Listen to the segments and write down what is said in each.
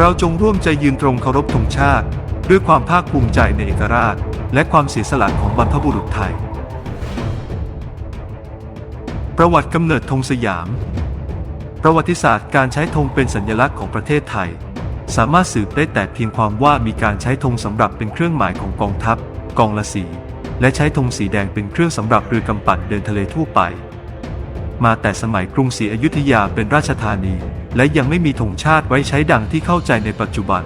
เราจงร่วมใจยืนตรงเคารพธงชาติ ด้วยความภาคภูมิใจในเอกราช และความเสียสละของบรรพบุรุษไทย ประวัติกำเนิดธงสยาม ประวัติศาสตร์การใช้ธงเป็นสัญลักษณ์ของประเทศไทย สามารถสืบได้แต่เพียงความว่ามีการใช้ธงสำหรับเป็นเครื่องหมายของกองทัพ กองละสี และใช้ธงสีแดงเป็นเครื่องสำหรับเรือกำปั่นเดินทะเลทั่วไป มาแต่สมัยกรุงศรีอยุธยาเป็นราชธานี และยังไม่มีธงชาติไว้ใช้ดังที่เข้าใจในปัจจุบัน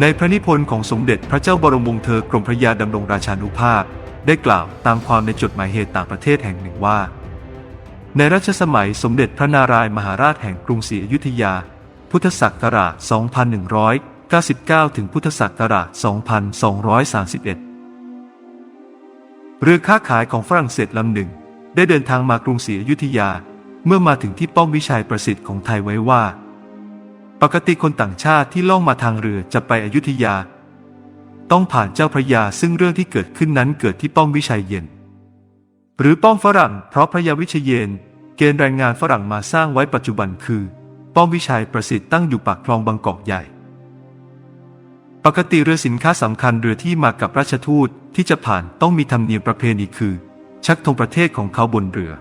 ในพระนิพนธ์ของสมเด็จพระเจ้าบรมวงศ์เธอกรมพระยาดำรงราชานุภาพ ได้กล่าวตามความในจดหมายเหตุต่างประเทศแห่งหนึ่งว่า ในรัชสมัยสมเด็จพระนารายมหาราชแห่งกรุงศรีอยุธยา พุทธศักราช 2199 ถึงพุทธศักราช 2231เรือค้าขายของฝรั่งเศสลำหนึ่ง ได้เดินทางมากรุงศรีอยุธยา เมื่อมาถึงที่ป้อมวิชัยประสิทธิ์ของไทยไว้ว่า ปกติคนต่างชาติที่ล่องมาทางเรือจะไปอยุธยา ต้องผ่านเจ้าพระยาซึ่งเรื่องที่เกิดขึ้นนั้นเกิดที่ป้อมวิชัยเย็น หรือป้อมฝรั่งเพราะพระยาวิเชยเยนเกณฑ์แรงงานฝรั่งมาสร้างไว้ปัจจุบันคือ ป้อมวิชัยประสิทธิ์ตั้งอยู่ปากคลองบางกอกใหญ่ ปกติเรือสินค้าสำคัญเรือที่มากับราชทูตที่จะผ่านต้องมีธรรมเนียมประเพณีคือ ชักธงประเทศของเขาบนเรือ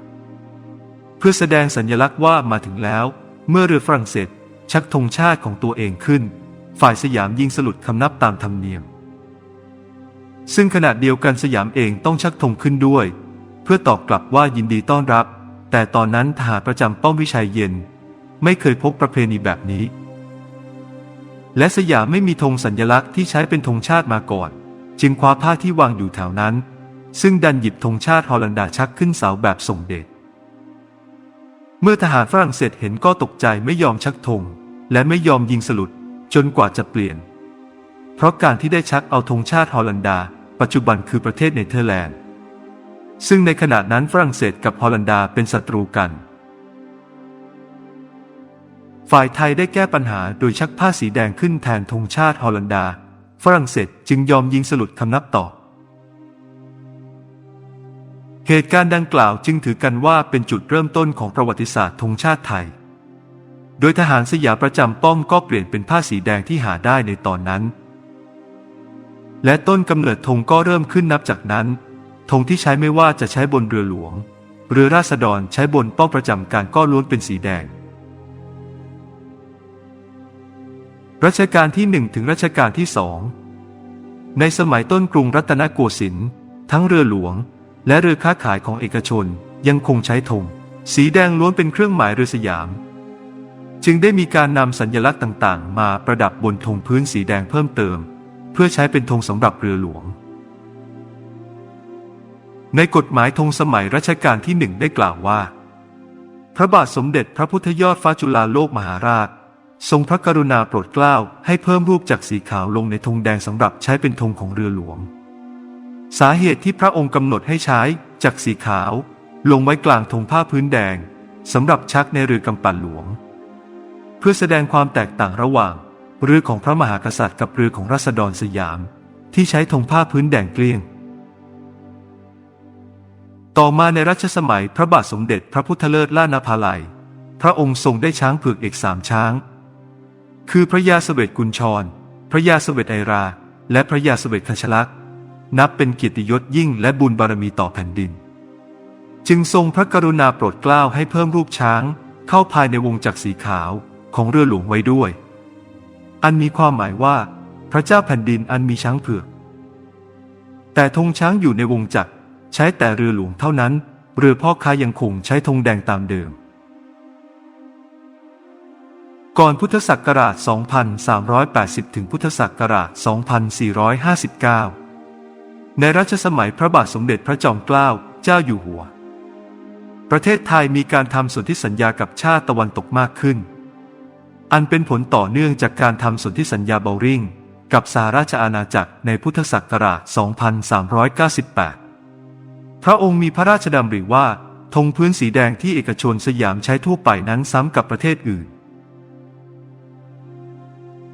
เพื่อแสดงสัญลักษณ์ว่ามาถึงแล้ว เมื่อเรือฝรั่งเศส ชักธงชาติของตัวเองขึ้น ฝ่ายสยามยิงสลุดคำนับตามธรรมเนียม ซึ่งขณะเดียวกันสยามเองต้องชักธงขึ้นด้วย เพื่อตอบกลับว่ายินดีต้อนรับ แต่ตอนนั้นทหารประจำป้อมวิชัยเย็น ไม่เคยพบประเพณีแบบนี้ และสยามไม่มีธงสัญลักษณ์ที่ใช้เป็นธงชาติมาก่อน จึงคว้าผ้าที่วางอยู่แถวนั้น ซึ่งดันหยิบธงชาติฮอลันดาชักขึ้นเสาแบบส่งเดช เมื่อทหารฝรั่งเศสเห็นก็ตกใจไม่ยอมชักธงและไม่ยอมยิงสลุดจนกว่าจะเปลี่ยน เพราะการที่ได้ชักเอาธงชาติฮอลันดา ปัจจุบันคือประเทศเนเธอร์แลนด์ ซึ่งในขณะนั้นฝรั่งเศสกับฮอลันดาเป็นศัตรูกัน ฝ่ายไทยได้แก้ปัญหาโดยชักผ้าสีแดงขึ้นแทนธงชาติฮอลันดา ฝรั่งเศสจึงยอมยิงสลุดคำนับต่อ เหตุการณ์ดังกล่าวจึงถือกันว่าเป็นจุดเริ่มต้นของประวัติศาสตร์ธงชาติไทย โดยทหารสยามประจำป้อมก็เปลี่ยนเป็นผ้าสีแดงที่หาได้ในตอนนั้น และต้นกำเนิดธงก็เริ่มขึ้นนับจากนั้น ธงที่ใช้ไม่ว่าจะใช้บนเรือหลวง เรือราษฎรใช้บนป้อมประจำการก็ล้วนเป็นสีแดง รัชกาลที่หนึ่งถึงรัชกาลที่สองในสมัยต้นกรุงรัตนโกสินทร์ทั้งเรือหลวง และเรือค้าขายของเอกชนยังคงใช้ธงสีแดงล้วนเป็นเครื่องหมายเรือสยาม จึงได้มีการนำสัญลักษณ์ต่างๆ มาประดับบนธงพื้นสีแดงเพิ่มเติม เพื่อใช้เป็นธงสำหรับเรือหลวง ในกฎหมายธงสมัยรัชกาลที่หนึ่งได้กล่าวว่า พระบาทสมเด็จพระพุทธยอดฟ้าจุฬาโลกมหาราช ทรงพระกรุณาโปรดเกล้าให้เพิ่มรูปจากสีขาวลงในธงแดงสำหรับใช้เป็นธงของเรือหลวง สาเหตุที่พระองค์กำหนดให้ใช้จากสีขาว ลงไว้กลางธงผ้าพื้นแดงสำหรับชักในเรือกำปั่นหลวง เพื่อแสดงความแตกต่างระหว่าง เรือของพระมหากษัตริย์กับเรือของรัษฎรสยาม ที่ใช้ธงผ้าพื้นแดงเกลี้ยง ต่อมาในรัชสมัยพระบาทสมเด็จพระพุทธเลิศล่านภาลัย พระองค์ทรงได้ช้างเผือกเอกสามช้าง คือพระยาเสวตกุญชร พระยาเสวตไอรา และพระยาเสวตคชลักษ นับเป็นเกียรติยศยิ่งและบุญบารมีต่อแผ่นดิน จึงทรงพระกรุณาโปรดเกล้าให้เพิ่มรูปช้าง เข้าภายในวงจักรสีขาวของเรือหลวงไว้ด้วย อันมีความหมายว่า พระเจ้าแผ่นดินอันมีช้างเผือก แต่ธงช้างอยู่ในวงจักรใช้แต่เรือหลวงเท่านั้น เรือพ่อค้ายังคงใช้ธงแดงตามเดิม ก่อนพุทธศักราช 2380 ถึงพุทธศักราช 2459 ในรัชสมัยพระบาทสมเด็จพระจอมเกล้าเจ้าอยู่หัว ประเทศไทยมีการทำสนธิสัญญากับชาติตะวันตกมากขึ้น อันเป็นผลต่อเนื่องจากการทำสนธิสัญญาเบลริงกับสหราชอาณาจักรในพุทธศักราช 2398 พระองค์มีพระราชดำริว่าธงพื้นสีแดงที่เอกชนสยามใช้ทั่วไปนั้นซ้ำกับประเทศอื่น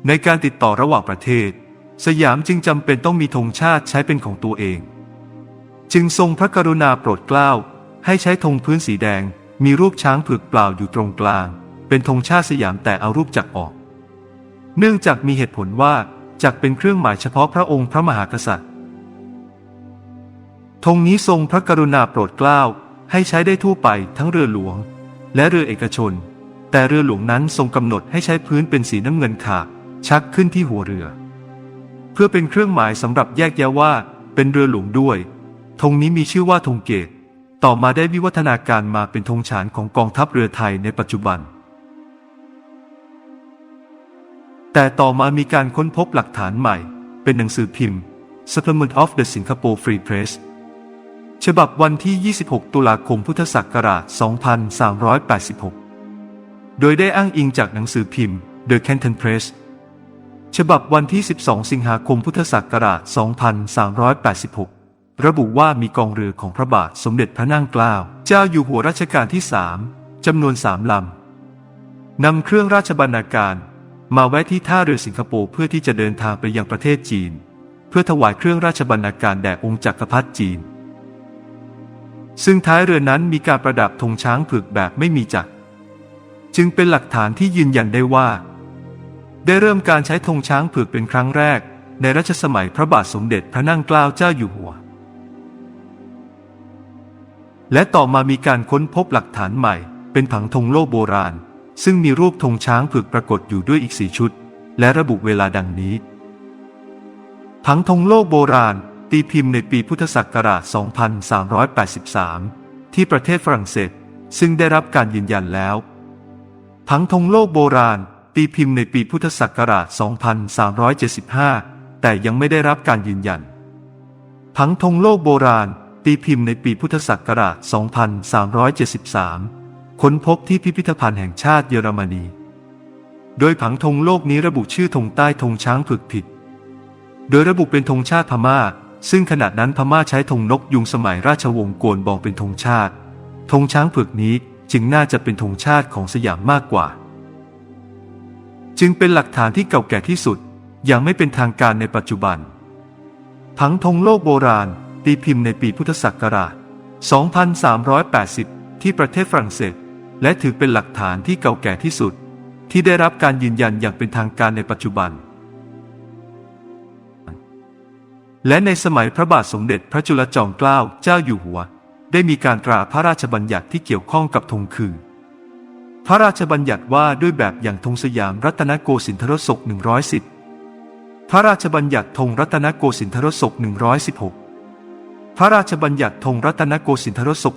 ในการติดต่อระหว่างประเทศ สยามจึงจำเป็นต้องมีธงชาติใช้เป็นของตัวเอง จึงทรงพระกรุณาโปรดเกล้า ให้ใช้ธงพื้นสีแดง มีรูปช้างเผือกเปล่าอยู่ตรงกลาง เป็นธงชาติสยามแต่เอารูปจักรออก เนื่องจากมีเหตุผลว่าจักเป็นเครื่องหมายเฉพาะพระองค์พระมหากษัตริย์ธงนี้ทรงพระกรุณาโปรดเกล้าให้ใช้ได้ทั่วไปทั้งเรือหลวง และเรือเอกชน แต่เรือหลวงนั้นทรงกำหนดให้ใช้พื้นเป็นสีน้ำเงินขาวชักขึ้นที่หัวเรือ เพื่อเป็นเครื่องหมายสำหรับแยกแยะว่า เป็นเรือหลวงด้วยธงนี้มีชื่อว่าธงเกต ต่อมาได้วิวัฒนาการมาเป็นธงฉานของกองทัพเรือไทยในปัจจุบัน แต่ต่อมามีการค้นพบหลักฐานใหม่ เป็นหนังสือพิมพ์ Supplement of the Singapore Free Press ฉบับวันที่ 26 ตุลาคมพุทธศักราช 2386 โดยได้อ้างอิงจากหนังสือพิมพ์ The Canton Press ฉบับวันที่ 12 สิงหาคมพุทธศักราช 2386 ระบุว่ามีกองเรือของพระบาทสมเด็จพระนั่งเกล้า เจ้าอยู่หัวรัชกาลที่3จำนวนสามลำนำเครื่องราชบรรณาการ มาแวะที่ท่าเรือสิงคโปร์เพื่อที่จะเดินทางไปยังประเทศจีน เพื่อถวายเครื่องราชบรรณาการแด่องค์จักรพรรดิจีน ซึ่งท้ายเรือนั้นมีการประดับธงช้างเผือกแบบไม่มีจักร จึงเป็นหลักฐานที่ยืนยันได้ว่า ได้เริ่มการใช้ธงช้างเผือกเป็นครั้งแรก ในรัชสมัยพระบาทสมเด็จพระนั่งเกล้าเจ้าอยู่หัว และต่อมามีการค้นพบหลักฐานใหม่ เป็นผังธงโลกโบราณ ซึ่งมีรูปธงช้างเผือกปรากฏอยู่ด้วยอีกสี่ชุด และระบุเวลาดังนี้ ผังธงโลกโบราณ ตีพิมพ์ในปีพุทธศักราช 2383 ที่ประเทศฝรั่งเศส ซึ่งได้รับการยืนยันแล้ว ผังธงโลกโบราณ ตีพิมพ์ในปีพุทธศักราช 2375 แต่ยังไม่ได้รับการยืนยัน ผังธงโลกโบราณ ตีพิมพ์ในปีพุทธศักราช 2373 ค้นพบที่พิพิธภัณฑ์แห่งชาติเยอรมนี โดยผังธงโลกนี้ระบุชื่อธงใต้ธงช้างผึกผิด โดยระบุเป็นธงชาติพม่า ซึ่งขณะนั้นพม่าใช้ธงนกยุงสมัยราชวงศ์โกนบองเป็นธงชาติ ธงช้างผึกนี้จึงน่าจะเป็นธงชาติของสยามมากกว่า จึงเป็นหลักฐานที่เก่าแก่ที่สุดยังไม่เป็นทางการในปัจจุบัน ผังธงโลกโบราณ ตีพิมพ์ในปีพุทธศักราช 2380 ที่ประเทศฝรั่งเศส และถือเป็นหลักฐานที่เก่าแก่ที่สุด ที่ได้รับการยืนยันอย่างเป็นทางการในปัจจุบัน และในสมัยพระบาทสมเด็จพระจุลจอมเกล้าเจ้าอยู่หัว ได้มีการตราพระราชบัญญัติที่เกี่ยวข้องกับธงคือ พระราชบัญญัติว่าด้วยแบบอย่างธงสยามรัตนโกสินทรศก110 พระราชบัญญัติธงรัตนโกสินทรศก116 พระราชบัญญัติธงรัตนโกสินทรศก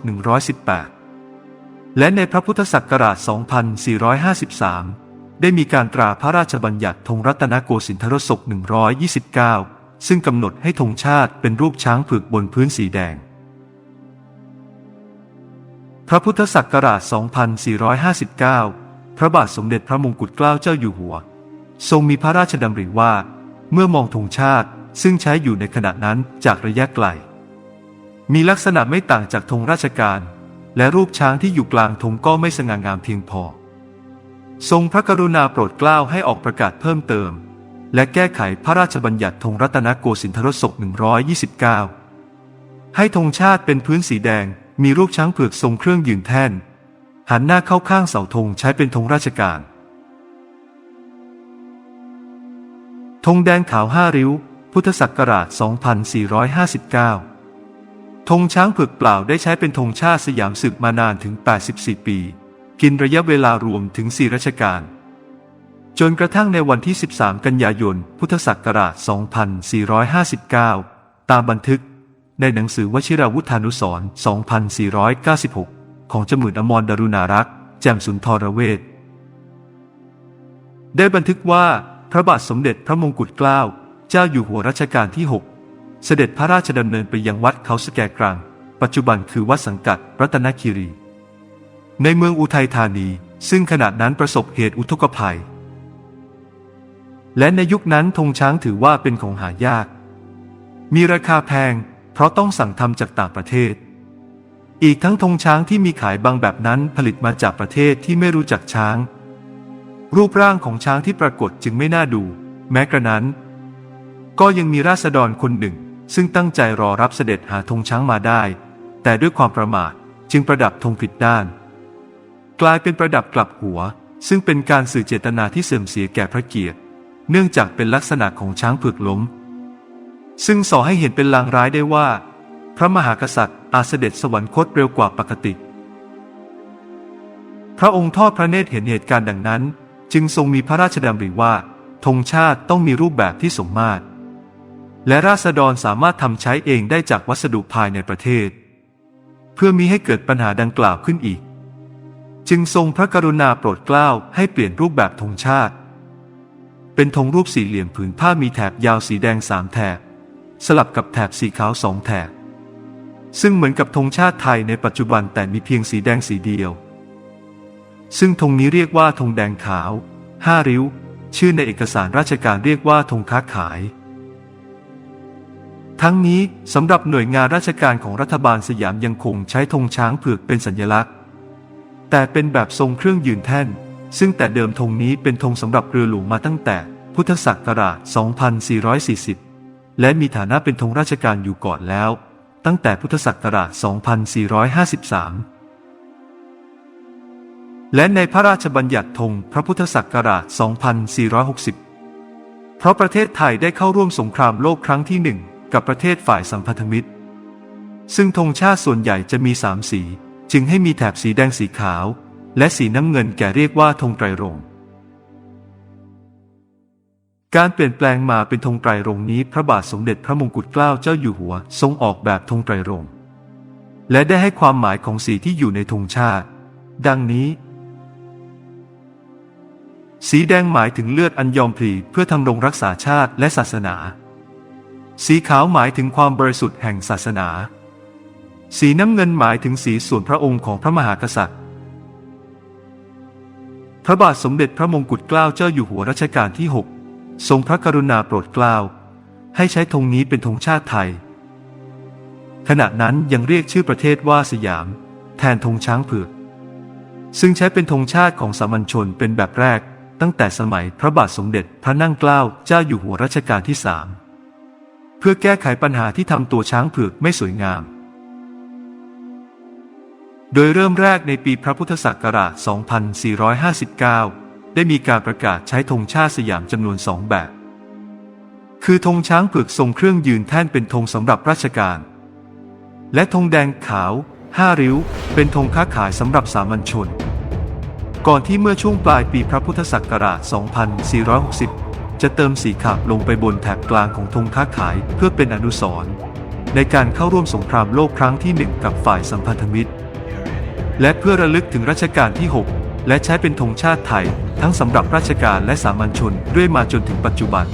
118 และในพระพุทธศักราช 2453 ได้มีการตราพระราชบัญญัติธงรัตนโกสินทรศก129 ซึ่งกำหนดให้ธงชาติเป็นรูปช้างผึกบนพื้นสีแดง พระพุทธศักราช 2459 พระบาทสมเด็จพระมงกุฎเกล้าเจ้าอยู่หัว ทรงมีพระราชดำริว่า เมื่อมองธงชาติซึ่งใช้อยู่ในขณะนั้นจากระยะไกล มีลักษณะไม่ต่างจากธงราชการ และรูปช้างที่อยู่กลางธงก็ไม่สง่างามเพียงพอ ทรงพระกรุณาโปรดเกล้าให้ออกประกาศเพิ่มเติม และแก้ไขพระราชบัญญัติธงรัตนโกสินทรศก 129 ให้ธงชาติเป็นพื้นสีแดง มีรูปช้างเผือกทรงเครื่องยืนแท่น หันหน้าเข้าข้างเสาธงใช้เป็นธงราชการธงแดงขาวห้าริ้ว พุทธศักราช 2459ธงช้างเผือกเปล่าได้ใช้เป็นธงชาติสยามศึกมานานถึง 84 ปี กินระยะเวลารวมถึง 4รัชกาลจนกระทั่งในวันที่ 13 กันยายน พุทธศักราช 2459 ตามบันทึก ในหนังสือวชิราวุธานุสรณ์2496 ของจมืดอมรดารุณารักษ์แจ่มสุนทรเวทได้บันทึกว่าพระบาทสมเด็จพระมงกุฎเกล้าเจ้าอยู่หัวรัชกาลที่ 6 เสด็จพระราชดำเนินไปยังวัดเขาสแกกลาง ปัจจุบันคือวัดสังกัดรัตนคีรี ในเมืองอุทัยธานี ซึ่งขณะนั้นประสบเหตุอุทกภัย และในยุคนั้นธงช้างถือว่าเป็นของหายาก มีราคาแพง เพราะต้องสั่งทำจากต่างประเทศ อีกทั้งธงช้างที่มีขายบางแบบนั้นผลิตมาจากประเทศที่ไม่รู้จักช้าง รูปร่างของช้างที่ปรากฏจึงไม่น่าดู แม้กระนั้น ก็ยังมีราษฎรคนหนึ่ง ซึ่งตั้งใจรอรับเสด็จหาธงช้างมาได้ แต่ด้วยความประมาทจึงประดับธงผิดด้าน กลายเป็นประดับกลับหัว ซึ่งเป็นการสื่อเจตนาที่เสื่อมเสียแก่พระเกียรติ เนื่องจากเป็นลักษณะของช้างเผือกล้ม ซึ่งส่อให้เห็นเป็นลางร้ายได้ว่า พระมหากษัตริย์อาเสด็จสวรรคตเร็วกว่าปกติ พระองค์ทอดพระเนตรเห็นเหตุการณ์ดังนั้น จึงทรงมีพระราชดำริว่าธงชาติต้องมีรูปแบบที่สมมาตร และราษฎรสามารถทำใช้เองได้จากวัสดุภายในประเทศ เพื่อมีให้เกิดปัญหาดังกล่าวขึ้นอีก จึงทรงพระกรุณาโปรดเกล้าให้เปลี่ยนรูปแบบธงชาติ เป็นธงรูปสี่เหลี่ยมผืนผ้ามีแถบยาวสีแดงสามแถบ สลับกับแถบสีขาวสองแถบ ซึ่งเหมือนกับธงชาติไทยในปัจจุบันแต่มีเพียงสีแดงสีเดียว ซึ่งธงนี้เรียกว่าธงแดงขาวห้าริ้ว ชื่อในเอกสารราชการเรียกว่าธงค้าขาย ทั้งนี้สำหรับหน่วยงานราชการของรัฐบาลสยามยังคงใช้ธงช้างเผือกเป็นสัญลักษณ์ แต่เป็นแบบทรงเครื่องยืนแท่น ซึ่งแต่เดิมธงนี้เป็นธงสำหรับเรือหลวงมาตั้งแต่พุทธศักราช 2440 และมีฐานะเป็นธงราชการอยู่ก่อนแล้ว ตั้งแต่พุทธศักราช 2453 และในพระราชบัญญัติธงพระพุทธศักราช 2460 เพราะประเทศไทยได้เข้าร่วมสงครามโลกครั้งที่หนึ่งกับประเทศฝ่ายสัมพันธมิตร ซึ่งธงชาติส่วนใหญ่จะมีสามสี จึงให้มีแถบสีแดงสีขาว และสีน้ำเงินแก่เรียกว่าธงไตรรงค์ การเปลี่ยนแปลงมาเป็นธงไตรรงนี้พระบาทสมเด็จพระมงกุฎเกล้าเจ้าอยู่หัว ทรงออกแบบธงไตรรงและได้ให้ความหมายของสีที่อยู่ในธงชาติ ดังนี้ สีแดงหมายถึงเลือดอันยอมพลีเพื่อทำรงรักษาชาติและศาสนา สีขาวหมายถึงความบริสุทธิ์แห่งศาสนา สีน้ำเงินหมายถึงสีส่วนพระองค์ของพระมหากษัตริย์ พระบาทสมเด็จพระมงกุฎเกล้าเจ้าอยู่หัวรัชกาลที่ 6 ทรงพระกรุณาโปรดเกล้าให้ใช้ธงนี้เป็นธงชาติไทย ขณะนั้นยังเรียกชื่อประเทศว่าสยาม แทนธงช้างเผือกซึ่งใช้เป็นธงชาติของสามัญชนเป็นแบบแรก ตั้งแต่สมัยพระบาทสมเด็จพระนั่งเกล้าเจ้าอยู่หัวรัชกาลที่สามเพื่อแก้ไขปัญหาที่ทำตัวช้างเผือกไม่สวยงาม โดยเริ่มแรกในปีพระพุทธศักราช 2459 ได้มีการประกาศใช้ธงชาติสยามจำนวนสองแบบ คือธงช้างเผือกทรงเครื่องยืนแท่นเป็นธงสำหรับราชการ และธงแดงขาวห้าริ้ว เป็นธงค้าขายสำหรับสามัญชน ก่อนที่เมื่อช่วงปลายปีพระพุทธศักราช 2460 จะเติมสีขาวลงไปบนแถบกลางของธงค้าขายเพื่อเป็นอนุสรณ์ในการเข้าร่วมสงครามโลกครั้งที่หนึ่งกับฝ่ายสัมพันธมิตร และเพื่อระลึกถึงรัชกาลที่ 6 และใช้เป็นธงชาติไทย ทั้งสำหรับราชการและสามัญชนด้วยมาจนถึงปัจจุบัน